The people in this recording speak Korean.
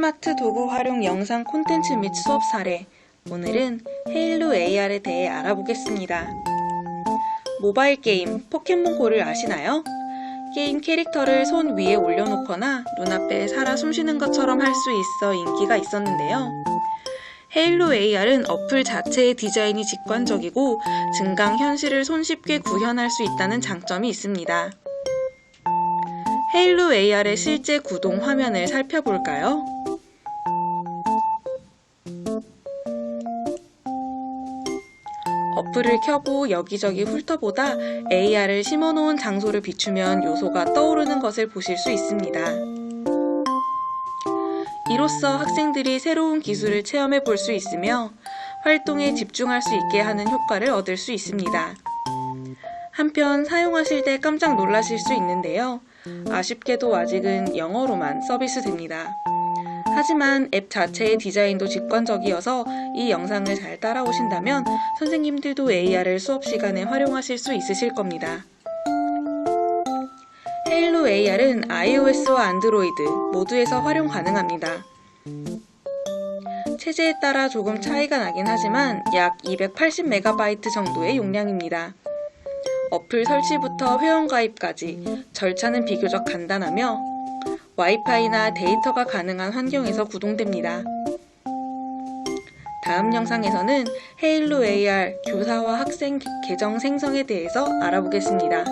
스마트 도구 활용 영상 콘텐츠 및 수업 사례. 오늘은 헤일로 AR에 대해 알아보겠습니다. 모바일 게임 포켓몬고를 아시나요? 게임 캐릭터를 손 위에 올려놓거나 눈앞에 살아 숨쉬는 것처럼 할 수 있어 인기가 있었는데요. 헤일로 AR은 어플 자체의 디자인이 직관적이고 증강 현실을 손쉽게 구현할 수 있다는 장점이 있습니다. 헤일로 AR의 실제 구동 화면을 살펴볼까요? 어플을 켜고 여기저기 훑어보다 AR을 심어놓은 장소를 비추면 요소가 떠오르는 것을 보실 수 있습니다. 이로써 학생들이 새로운 기술을 체험해 볼 수 있으며 활동에 집중할 수 있게 하는 효과를 얻을 수 있습니다. 한편 사용하실 때 깜짝 놀라실 수 있는데요. 아쉽게도 아직은 영어로만 서비스됩니다. 하지만 앱 자체의 디자인도 직관적이어서 이 영상을 잘 따라오신다면 선생님들도 AR을 수업 시간에 활용하실 수 있으실 겁니다. 헤일로 AR은 iOS와 안드로이드 모두에서 활용 가능합니다. 체제에 따라 조금 차이가 나긴 하지만 약 280MB 정도의 용량입니다. 어플 설치부터 회원가입까지 절차는 비교적 간단하며 와이파이나 데이터가 가능한 환경에서 구동됩니다. 다음 영상에서는 헤일로 AR 교사와 학생 계정 생성에 대해서 알아보겠습니다.